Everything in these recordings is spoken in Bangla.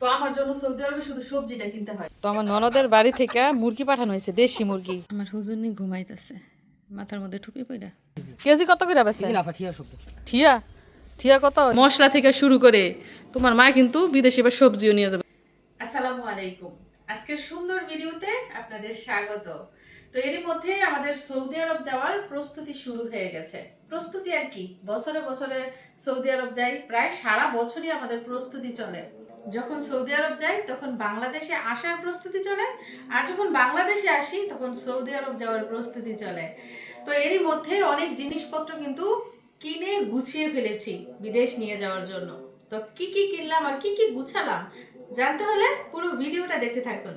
তো আমার জন্য সৌদি আরবে শুধু সবজিটা কিনতে হয়। তো আমার ননদের বাড়ি থেকে মুরগি পাঠানো হয়েছে দেশি মুরগি। আমার হুজুরনি ঘুমাইতেছে মাথার মধ্যে পইরা কেজি কত করে বেছে ঠিয়া? ঠিয়া কত? মশলা থেকে শুরু করে তোমার মা কিন্তু বিদেশি এবার সবজিও নিয়ে যাবে। আসসালামু আলাইকুম। আজকের সুন্দর ভিডিওতে আপনাদের স্বাগত। তো এরই মধ্যে আমাদের সৌদি আরব যাওয়ার প্রস্তুতি শুরু হয়ে গেছে। প্রস্তুতি আর কি। বছরে বছরে সৌদি আরব যাই, প্রায় সারা বছরই আমাদের প্রস্তুতি চলে। যখন সৌদি আরব যাই, তখন বাংলাদেশে আসার প্রস্তুতি চলে, আর যখন বাংলাদেশে আসি, তখন সৌদি আরব যাওয়ার প্রস্তুতি চলে। তো এরই মধ্যে অনেক জিনিসপত্র কিন্তু কিনে গুছিয়ে ফেলেছি বিদেশ নিয়ে যাওয়ার জন্য। তো কি কি কিনলাম আর কি কি গুছালাম, জানতে হলে পুরো ভিডিওটা দেখতে থাকুন।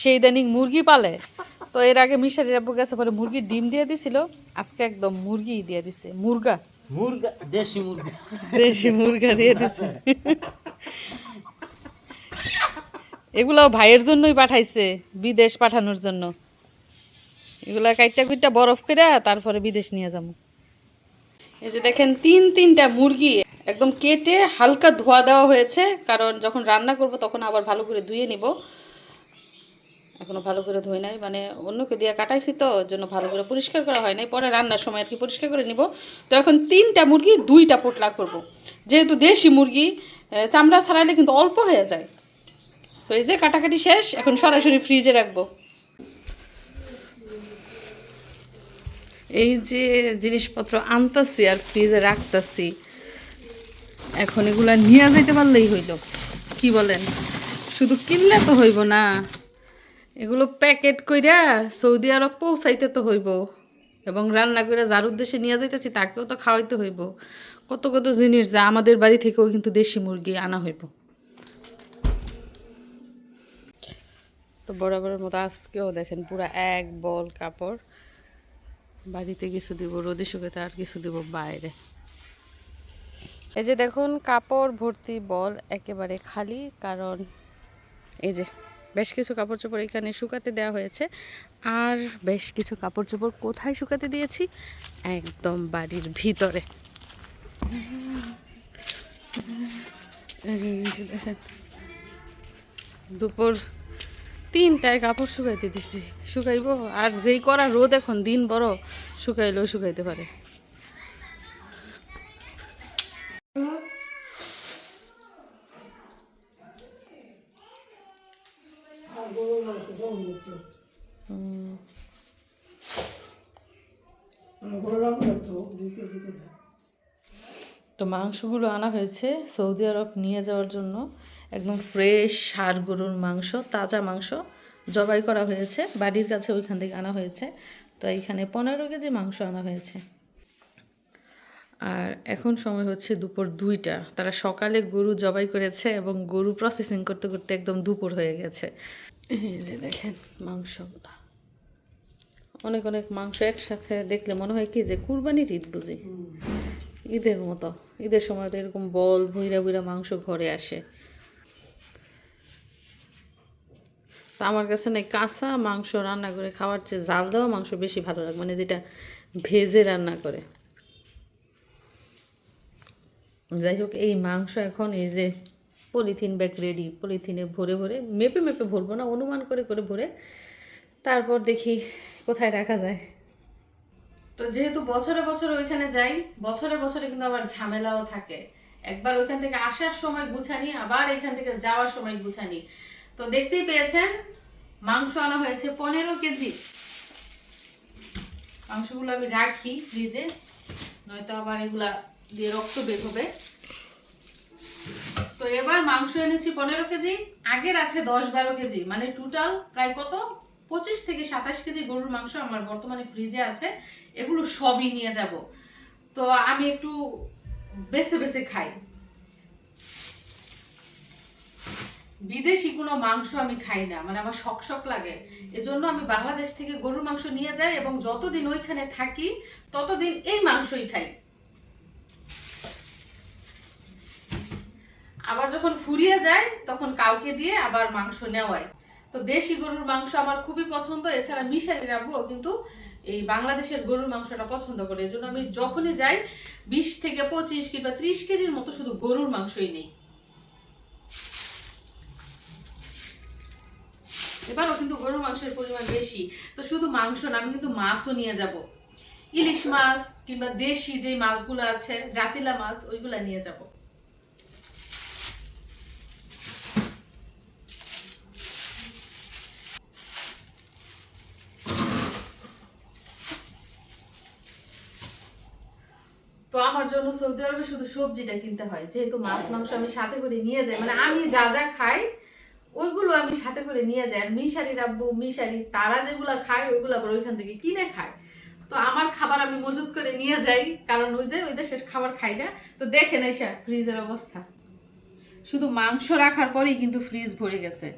সেই ইদানিং মুরগি পালে। তো এর আগে মিশারির আব্বু গেছে পরে মুরগির ডিম দিয়ে দিছিল। আজকে একদম মুরগি দিয়ে দিছে। মুরগা। মুরগা দেশি মুরগা। দেশি মুরগা দিয়ে দিছে। এগুলো ভাইয়ের জন্যই পাঠাইছে বিদেশ পাঠানোর জন্য। এগুলা কাইটা কুইটা বরফ করে তারপরে বিদেশ নিয়ে যাব। এই যে দেখেন তিন তিনটা মুরগি একদম কেটে হালকা ধোয়া দেওয়া হয়েছে। কারণ যখন রান্না করব তখন আবার ভালো করে ধুয়ে নিব। এখনও ভালো করে ধুই নাই। মানে অন্যকে দিয়ে কাটাইছি তো জন্য ভালো করে পরিষ্কার করা হয় নাই। পরে রান্নার সময় আর কি পরিষ্কার করে নিব। তো এখন তিনটা মুরগি, দুইটা পোটলা করব। যেহেতু দেশি মুরগি চামড়া ছাড়াইলে কিন্তু অল্প হয়ে যায়। তো এই যে কাটাকাটি শেষ, এখন সরাসরি ফ্রিজে রাখব। এই যে জিনিসপত্র আনতাছি আর ফ্রিজে রাখতাছি, এখন এগুলা নিয়ে যাইতে পারলেই হইল। কি বলেন? শুধু কিনলে তো হইব না। এগুলো প্যাকেট কইরা সৌদি আরব পৌঁছাইতে তো হইব এবং রান্না করে যার উদ্দেশ্যে নিয়ে যাইতেছি তাকেও তো খাওয়াইতে হইব। কত কত জিনিস যা আমাদের বাড়ি থেকেও কিন্তু দেশি মুরগি আনা হইব। তো বরাবরের মতো আজকেও দেখেন পুরা এক বল কাপড়। বাড়িতে কিছু দিব, রোদে শুকাতে আর কিছু দিব বাইরে। এই যে দেখুন, কাপড় ভর্তি বল একেবারে খালি, কারণ এই যে বেশ কিছু কাপড় চোপড় এখানে শুকাতে দেওয়া হয়েছে। আর বেশ কিছু কাপড় চোপড় কোথায় শুকাতে দিয়েছি? একদম বাড়ির ভিতরে। দুপুর তিনটায় কাপড় শুকাইতে দিছি। শুকাইবো, আর যেই করা রোদ এখন দিন বড়, শুকাইলেও শুকাইতে পারে। তো মাংসগুলো আনা হয়েছে সৌদি আরব নিয়ে যাওয়ার জন্য। একদম ফ্রেশ ষাড় গরুর মাংস, তাজা মাংস জবাই করা হয়েছে। বাড়ির কাছে ওইখান থেকে আনা হয়েছে। তো এইখানে পনেরো কেজি মাংস আনা হয়েছে। আর এখন সময় হচ্ছে দুপুর দুইটা। তারা সকালে গরু জবাই করেছে এবং গরু প্রসেসিং করতে করতে একদম দুপুর হয়ে গেছে। যে দেখেন মাংসগুলো অনেক অনেক মাংস একসাথে দেখলে মনে হয় কি যে কুরবানির ঈদ বুঝি। ঈদের মতো। ঈদের সময় তো এরকম বল, ভুইরা ভুইরা মাংস ঘরে আসে। আমার কাছে না কাঁচা মাংস রান্না করে খাওয়ার চেয়ে জাল দেওয়া মাংস বেশি ভালো লাগে মানে যেটা ভেজে রান্না করে। যাই হোক, এই মাংস এখন এই যে পলিথিন ব্যাগ রেডি পলিথিনে ভরে ভরে, মেপে মেপে ভরবো না, অনুমান করে করে ভরে, তারপর দেখি কোথায় রাখা যায়। তো যেহেতু বছরে বছরে ওইখানে যাই, বছরে বছরে কিন্তু আবার ঝামেলাও থাকে। একবার ওইখান থেকে আসার সময় গুছানি, আবার এখান থেকে যাওয়ার সময় গুছানি। তো দেখতেই পেয়েছেন, মাংস আনা হয়েছে পনেরো কেজি। মাংসগুলো আমি রাখি ফ্রিজে, নয়তো আবার এগুলা দিয়ে রক্ত বের হবে। তো এবার মাংস এনেছি পনেরো কেজি, আগের আছে দশ বারো কেজি। মানে টোটাল প্রায় কত? পঁচিশ থেকে সাতাশ কেজি গরুর মাংস আমার বর্তমানে ফ্রিজে আছে, এগুলো সবই নিয়ে যাব। তো আমি একটু বেছে বেছে খাই। বিদেশি কোনো মাংস আমি খাই না মানে আমার শখ শখ লাগে। এজন্য আমি বাংলাদেশ থেকে গরুর মাংস নিয়ে যাই এবং যতদিন ওইখানে থাকি, ততদিন এই মাংসই খাই। আবার যখন ফুরিয়ে যায়, তখন কাউকে দিয়ে আবার মাংস নেওয়ায় তো দেশি গরুর মাংস আমার খুবই পছন্দ, এছাড়া মিশারি রাখব কিন্তু এই বাংলাদেশের গরুর মাংসটা পছন্দ করে। এই জন্য আমি যখনই যাই, বিশ থেকে পঁচিশ কিংবা ত্রিশ কেজির মতো শুধু গরুর মাংসই নেই। এবারও কিন্তু গরুর মাংসের পরিমাণ বেশি। তো শুধু মাংস না, আমি কিন্তু মাছও নিয়ে যাব। ইলিশ মাছ কিংবা দেশি যে মাছগুলো আছে, জাতিলা মাছ, ওইগুলা নিয়ে যাব তো আমার জন্য সৌদি আরবে শুধু সবজিটা কিনতে হয়। যেহেতু মাছ মাংস আমি সাথে করে নিয়ে যাই। মানে আমি যা যা খাই ওইগুলো আমি সাথে করে নিয়ে যাই। আর মিশারি রাব্বু মিশারি তারা যেগুলো খায় ওইগুলো আবার ওইখান থেকে কিনে খায়। তো আমার খাবার আমি মজুত করে নিয়ে যাই। কারণ ওই যে ওই দেশের খাবার খাই না। তো দেখেন এসে ফ্রিজের অবস্থা। শুধু মাংস রাখার পরেই কিন্তু ফ্রিজ ভরে গেছে।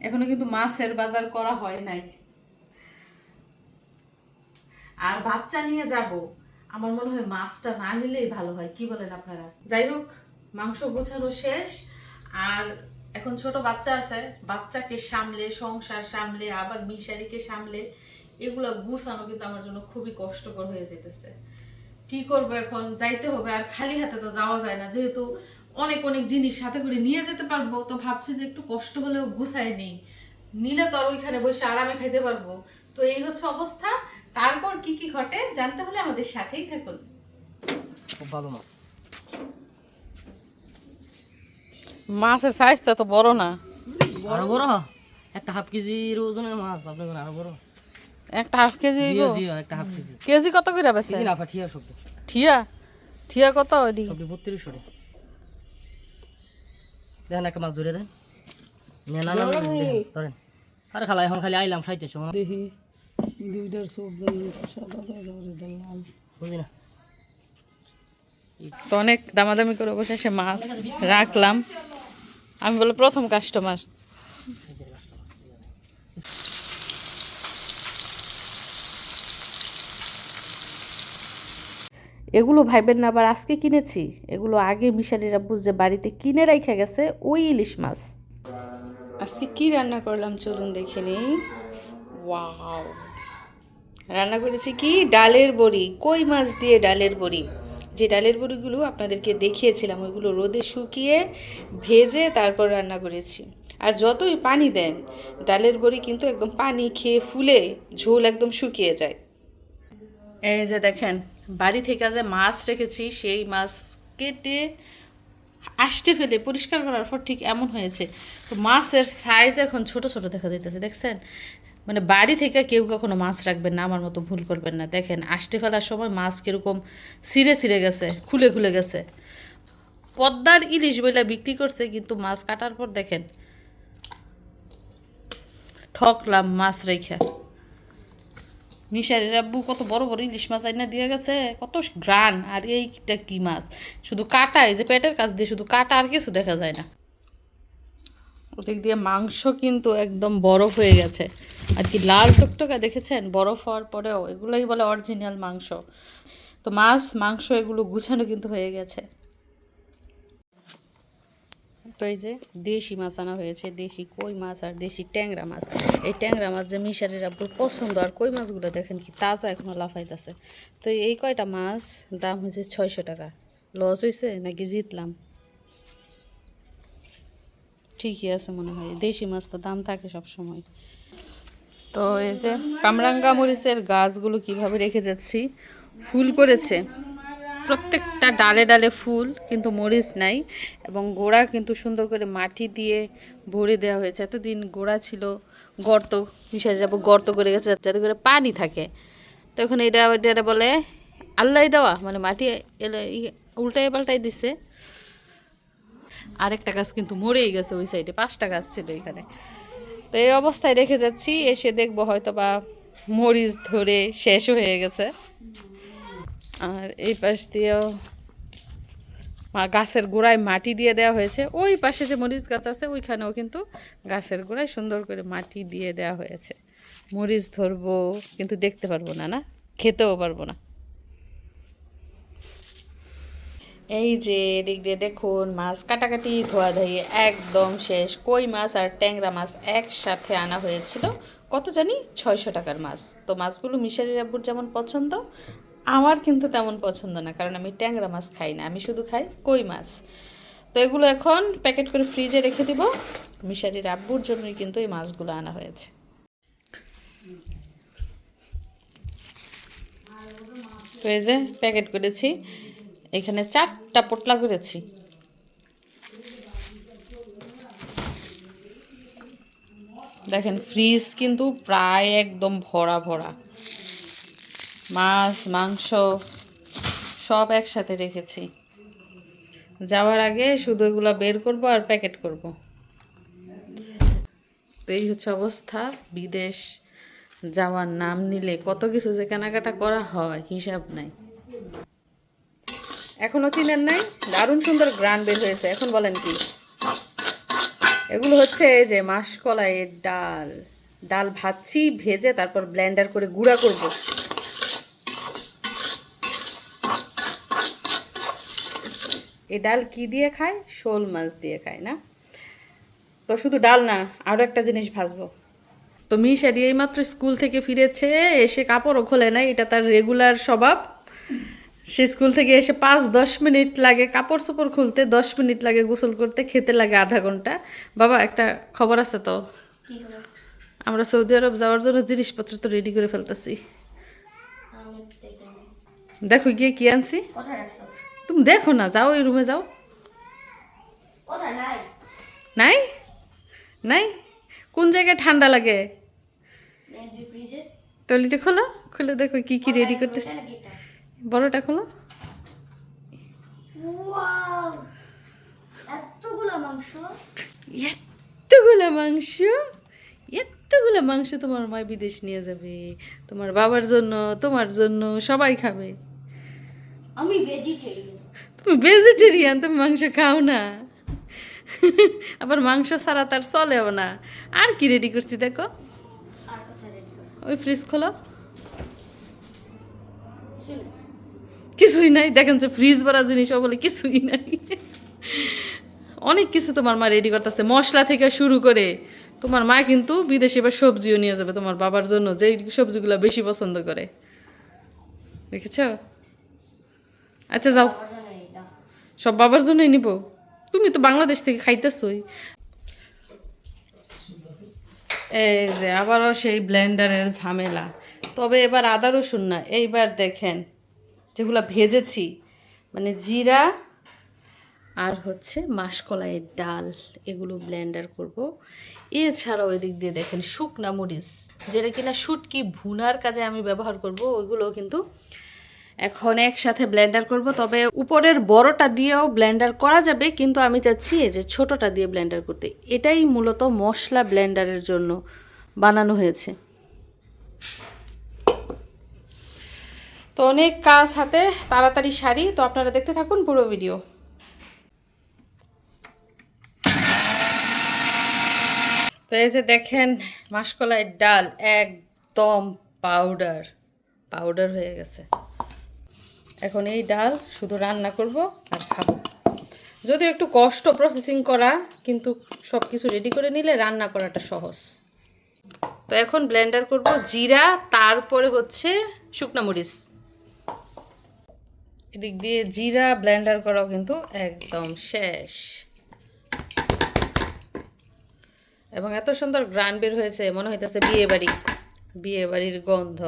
এখনও কিন্তু মাছের বাজার করা হয় নাই। আর বাচ্চা নিয়ে যাব। আমার মনে হয় মাছটা না নিলেই ভালো হয়, কি বলেন আপনারা? যাই হোক, মাংস গোছানো শেষ, আর এখন ছোট বাচ্চা আছে, বাচ্চাকে সামলে, সংসার সামলে, আবার মিশারিকে সামলে, এগুলো গুছানো কিন্তু আমার জন্য খুবই কষ্টকর হয়ে যেতেছে। কি করব এখন? যাইতে হবে, আর খালি হাতে তো যাওয়া যায় না, যেহেতু অনেক অনেক জিনিস সাথে করে নিয়ে যেতে পারব, তো ভাবছি যে একটু কষ্ট হলেও গুছায় নেই। নিলে তো আর ওইখানে বসে আরামে খাইতে পারব। তো এই হচ্ছে অবস্থা তারপর কি কি ঘটে জানতে হলে আমাদের সাথেই থাকুন। খুব ভালো মাছ। মাছের সাইজটা তো বড় না। আরও বড়? একটা হাফ কেজির ওজনের মাছ আপনার আরও বড়? একটা হাফ কেজি জিও জিও একটা হাফ কেজি। কেজি কত করে বেছে কেজি না পাঠিয়া শব্দ ঠিয়া? ঠিয়া কত এডি? শব্দ বত্রিশশো রে। দেখেন একটা মাছ ধরে দেন। না না না ধরেন। আরে খালা এখন খালি আইলাম খাইতেছো। দেখি দুইটার সব বুঝি না। তো অনেক দামাদামি করে বসে সে মাছ রাখলাম। আমি বলে প্রথম কাস্টমার এগুলো ভাইবেন না আবার আজকে কিনেছি। এগুলো আগে মিশালির আব্বু যে বাড়িতে কিনে রাইখা গেছে ওই ইলিশ মাছ। আজকে কি রান্না করলাম চলুন দেখে নিই। ওয়াও। রান্না করেছি কি? ডালের বড়ি, কই মাছ দিয়ে ডালের বড়ি? যে ডালের বড়িগুলো আপনাদেরকে দেখিয়েছিলাম, ওইগুলো রোদে শুকিয়ে ভেজে তারপর রান্না করেছি। আর যতই পানি দেন, ডালের বড়ি কিন্তু একদম পানি খেয়ে ফুলে ঝোল একদম শুকিয়ে যায়। এই যে দেখেন, বাড়ি থেকে যে মাছ রেখেছি, সেই মাছ কেটে আষ্টে ফেলে পরিষ্কার করার পর ঠিক এমন হয়েছে। তো মাছের সাইজ এখন ছোট ছোট দেখা যাইতেছে, দেখছেন? মানে বাড়ি থেকে কেউ কখনো মাছ রাখবেন না, আমার মতো ভুল করবেন না। দেখেন, আষ্টে ফেলার সময় মাছ কীরকম ছিঁড়ে ছিঁড়ে গেছে, খুলে খুলে গেছে। পদ্মার ইলিশ বইলা বিক্রি করছে, কিন্তু মাছ কাটার পর দেখেন, ঠকলাম মাছ রেখা। মিশারের আব্বু কত বড় বড় ইলিশ মাছ আইনা দিয়ে গেছে, কত গ্রান আর এইটা কি মাছ? শুধু কাটা, এই যে পেটের কাছ দিয়ে শুধু কাটা আর কিছু দেখা যায় না। ওদিক দিয়ে মাংস কিন্তু একদম বরফ হয়ে গেছে। আর কি লাল টকটকা দেখেছেন? বরফ হওয়ার পরেও এগুলোই বলে অরিজিনাল মাংস। তো মাছ, মাংস এগুলো গুছানো কিন্তু হয়ে গেছে। তো এই যে দেশি মাছ আনা হয়েছে, দেশি কই মাছ আর দেশি ট্যাংরা মাছ। এই ট্যাংরা মাছ যে মিশারির আব্বুর পছন্দ আর কই মাছগুলো দেখেন কি তাজা এখনও লাফাইতেছে। তো এই কয়টা মাছ? দাম হয়েছে ছয়শো টাকা। লস হয়েছে নাকি জিতলাম? ঠিকই আছে মনে হয়, দেশি মাছ তো দাম থাকে সব সময় তো এই যে কামরাঙ্গা মরিচের গাছগুলো কীভাবে রেখে যাচ্ছি, ফুল করেছে। প্রত্যেকটা ডালে ডালে ফুল, কিন্তু মরিচ নাই, এবং গোড়া কিন্তু সুন্দর করে মাটি দিয়ে ভরে দেওয়া হয়েছে। এতদিন গোড়া ছিল, গর্ত মিশারি যাব গর্ত করে গেছে, যাতে করে পানি থাকে। তখন এটা এটা বলে আল্লাহ দেওয়া মানে মাটি উল্টাই পাল্টাই দিছে। আরেকটা গাছ কিন্তু মরেই গেছে ওই সাইডে পাঁচটা গাছ ছিল এখানে। তো এই অবস্থায় রেখে যাচ্ছি, এসে দেখব হয়তো বা মরিচ ধরে শেষ হয়ে গেছে। আর এই পাশ দিয়েও গাছের গোড়ায় মাটি দিয়ে দেওয়া হয়েছে। ওই পাশে যে মরিচ গাছ আছে, ওইখানেও কিন্তু গাছের গোড়ায় সুন্দর করে মাটি দিয়ে দেওয়া হয়েছে। মরিচ ধরবো, কিন্তু দেখতে পারব না না? খেতেও পারব না। এই যে এদিক দিয়ে দেখুন, মাছ কাটাকাটি ধোয়াধাই একদম শেষ। কই মাছ আর ট্যাংরা মাছ একসাথে আনা হয়েছিল। কত জানি? ছয়শো টাকার মাছ। তো মাছগুলো মিশারি রাব্বুর যেমন পছন্দ, আমার কিন্তু তেমন পছন্দ না, কারণ আমি ট্যাংরা মাছ খাই না, আমি শুধু খাই কই মাছ। তো এগুলো এখন প্যাকেট করে ফ্রিজে রেখে দিব। মিশারি রাব্বুর জন্যই কিন্তু এই মাছগুলো আনা হয়েছে। তো এই যে প্যাকেট করেছি। এখানে চারটা পোটলা করেছি। দেখেন, ফ্রিজ কিন্তু প্রায় একদম ভরা ভরা। মাছ, মাংস সব একসাথে রেখেছি। যাওয়ার আগে শুধু এগুলো বের করব আর প্যাকেট করব। তো এই হচ্ছে অবস্থা। বিদেশ যাওয়ার নাম নিলে কত কিছু যে কেনাকাটা করা হয়, হিসাব নাই। এখনও চিনেন নাই? দারুণ সুন্দর গ্রান বের হয়েছে। এখন বলেন কি? এগুলো হচ্ছে এই যে মাসকলাইয়ের ডাল। ডাল ভাজছি, ভেজে তারপর ব্লেন্ডার করে গুঁড়া করব। এই ডাল কি দিয়ে খায়? শোল মাছ দিয়ে খায়, না? তো শুধু ডাল না আরও একটা জিনিস ভাজবো। তো মিশারি এইমাত্র স্কুল থেকে ফিরেছে, এসে কাপড়ও খোলে নাই, এটা তার রেগুলার স্বভাব। সে স্কুল থেকে এসে পাঁচ দশ মিনিট লাগে কাপড় চোপড় খুলতে দশ মিনিট লাগে গোসল করতে খেতে লাগে আধা ঘণ্টা। বাবা একটা খবর আছে তো? আমরা সৌদি আরব যাওয়ার জন্য জিনিসপত্র তো রেডি করে ফেলতেছি। দেখো গিয়ে কি আনছি? তুমি দেখো না যাও এই রুমে যাও। নাই। নাই? কোন জায়গায় ঠান্ডা লাগে? দুই খোলো খুলে দেখো কি কি রেডি করতেছি। বড়টা খোলো। এতগুলো মাংস। এতগুলো মাংস? এতগুলো মাংস তোমার মা বিদেশ নিয়ে যাবে। তোমার বাবার জন্য তোমার জন্য সবাই খাবে। আমি ভেজিটেরিয়ান তুমি ভেজিটেরিয়ান তুমি মাংস খাও না। আবার মাংস ছাড়া তার চলেও না। আর কি রেডি করছি দেখো। ওই ফ্রিজ খোলো। শুনে। কিছুই নাই। দেখেন যে ফ্রিজ ভরা জিনিস বলে কিছুই নাই। অনেক কিছু তোমার মা রেডি করতেছে। মশলা থেকে শুরু করে তোমার মা কিন্তু বিদেশে এবার সবজিও নিয়ে যাবে তোমার বাবার জন্য, যেই সবজিগুলো বেশি পছন্দ করে। দেখেছ? আচ্ছা যাও। সব বাবার জন্যই নিব। তুমি তো বাংলাদেশ থেকে খাইতেছই। এই যে আবারও সেই ব্লেন্ডারের ঝামেলা। তবে এবার আদা রসুন না, এইবার দেখেন। যেগুলো ভেজেছি মানে জিরা আর হচ্ছে মাসকলাইয়ের ডাল, এগুলো ব্লেন্ডার করব। এছাড়াও এদিক দিয়ে দেখেন শুকনা মরিচ, যেটা কিনা শুটকি ভুনার কাজে আমি ব্যবহার করব ওইগুলো কিন্তু এখন একসাথে ব্লেন্ডার করব। তবে উপরের বড়টা দিয়েও ব্লেন্ডার করা যাবে, কিন্তু আমি চাচ্ছি যে ছোটটা দিয়ে ব্লেন্ডার করতে। এটাই মূলত মশলা ব্লেন্ডারের জন্য বানানো হয়েছে। তো অনেক কাজ হাতে, তাড়াতাড়ি শাড়ি, তো আপনারা দেখতে থাকুন পুরো ভিডিও। তো এই যে দেখেন, মাসকলাইয়ের ডাল, একদম পাউডার পাউডার হয়ে গেছে। এখন এই ডাল শুধু রান্না করব আর খাব। যদিও একটু কষ্ট প্রসেসিং করা, কিন্তু সব কিছু রেডি করে নিলে রান্না করাটা সহজ। তো এখন ব্লেন্ডার করব জিরা, তারপরে হচ্ছে শুকনা মরিচ। এদিক দিয়ে জিরা ব্লেন্ডার করাও কিন্তু একদম শেষ। এবং এত সুন্দর গ্রান বের হয়েছে, মনে হইতেছে বিয়ে বাড়ি। বিয়ে বাড়ির গন্ধ।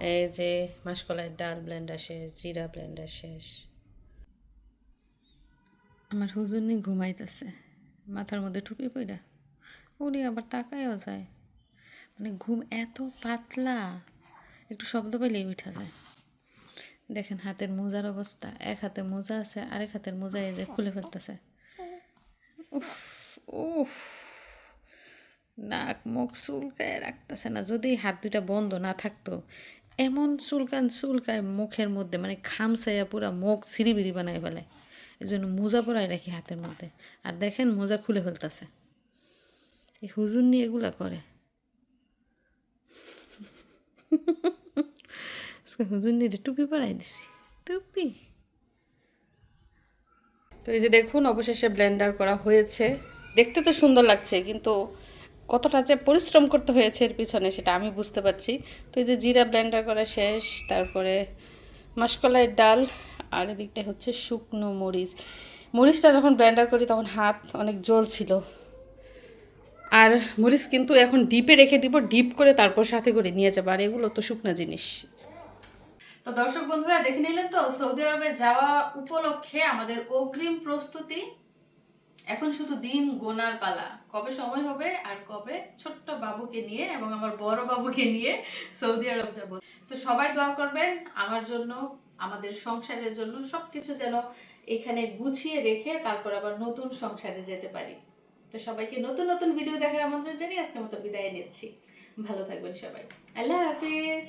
এই যে মাসকলাইয়ের ডাল ব্লেন্ডার শেষ, জিরা ব্লেন্ডার শেষ। আমার হুজুর নিয়ে ঘুমাইতেছে, মাথার মধ্যে ঠুপি পইরা। উনি আবার তাকায়ও যায়। মানে ঘুম এত পাতলা, একটু শব্দ পেলেই উঠা যায়। দেখেন হাতের মোজার অবস্থা। এক হাতে মোজা আছে, আরেক হাতের মোজা এই যে খুলে ফেলতেছে। উফ উফ। নাক মুখ চুলকায় রাখতেছে না, যদি হাত দুইটা বন্ধ না থাকতো, এমন চুলকান চুলকায় মুখের মধ্যে মানে খাম খামসাইয়া পুরা মুখ সিঁড়িবিড়ি বানায় ফেলে। এই জন্য মোজা পরাই রাখি হাতের মধ্যে। আর দেখেন মোজা খুলে ফেলতেছে। এই হুজুর নিয়ে এগুলা করে। আজকে হুজুর নিয়ে টুপি পরাই দিছি। টুপি। তো এই যে দেখুন, অবশেষে ব্লেন্ডার করা হয়েছে। দেখতে তো সুন্দর লাগছে, কিন্তু কতটা যে পরিশ্রম করতে হয়েছে এর পিছনে সেটা আমি বুঝতে পারছি। তো এই যে জিরা ব্লেন্ডার করা শেষ, তারপরে মাসকলাইয়ের ডাল, আর এদিকটা হচ্ছে শুকনো মরিচ। মরিচটা যখন ব্লেন্ডার করি তখন হাত অনেক জল ছিল আর মরিচ কিন্তু এখন ডিপে রেখে দিব ডিপ করে তারপর সাথে করে নিয়ে যাব। আর এগুলো তো শুকনো জিনিস। তো দর্শক বন্ধুরা, দেখে নিলেন তো, সৌদি আরবে যাওয়া উপলক্ষে আমাদের অগ্রিম প্রস্তুতি। এখন শুধু দিন গোনার পালা। কবে সময় হবে আর কবে ছোট্ট বাবুকে নিয়ে এবং আমার বড় বাবুকে নিয়ে সৌদি আরব যাব। তো সবাই দোয়া করবেন, আমার জন্য, আমাদের সংসারের জন্য সবকিছু যেন এখানে গুছিয়ে রেখে তারপর আবার নতুন সংসারে যেতে পারি। তো সবাইকে নতুন নতুন ভিডিও দেখার আমন্ত্রণ জানিয়ে আজকের মতো বিদায় নিচ্ছি। ভালো থাকবেন সবাই। আল্লাহ হাফিজ।